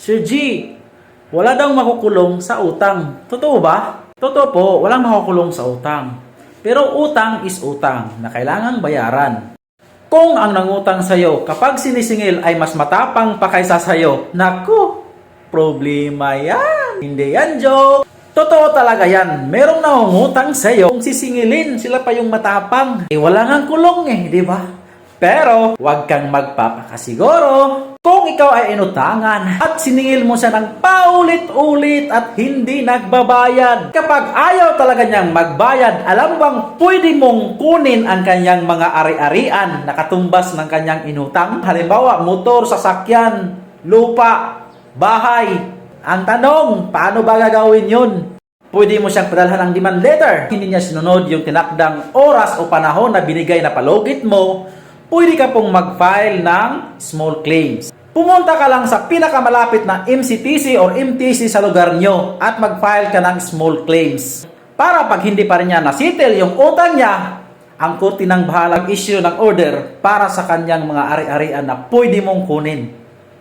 Sir G, wala daw makukulong sa utang. Totoo ba? Totoo po, walang makukulong sa utang. Pero utang is utang na kailangang bayaran. Kung ang nangutang sa'yo kapag sinisingil ay mas matapang pa kaysa sa'yo, naku, problema yan. Hindi yan joke. Totoo talaga yan. Merong nangungutang sa'yo. Kung sisingilin, sila pa yung matapang. Eh wala nga kulong eh, di ba? Pero, huwag kang magpapakasiguro. Kung ikaw ay inutangan at siningil mo siya ng paulit-ulit at hindi nagbabayad. Kapag ayaw talaga niyang magbayad, alam bang pwede mong kunin ang kanyang mga ari-arian na katumbas ng kanyang inutang? Halimbawa, motor, sasakyan, lupa, bahay. Ang tanong, paano ba gagawin yun? Pwede mo siyang padalhan ng demand letter. Hindi niya sinunod yung tinakdang oras o panahon na binigay na palugit mo, pwede ka pong mag-file ng small claims. Pumunta ka lang sa pinakamalapit na MCTC or MTC sa lugar nyo at mag-file ka ng small claims. Para pag hindi pa rin niya nasettle yung utang niya, ang korte ng bahalang issue ng order para sa kanyang mga ari-arian na pwede mong kunin.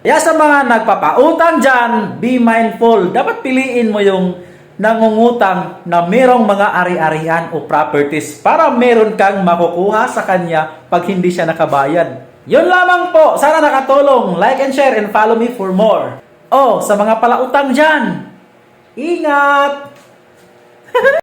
Kaya sa mga nagpapautang dyan, be mindful. Dapat piliin mo yung nangungutang na merong mga ari-arian o properties para meron kang makukuha sa kanya pag hindi siya nakabayad. Yun lamang po. Sana nakatulong. Like and share and follow me for more. Oh, sa mga palautang dyan, ingat!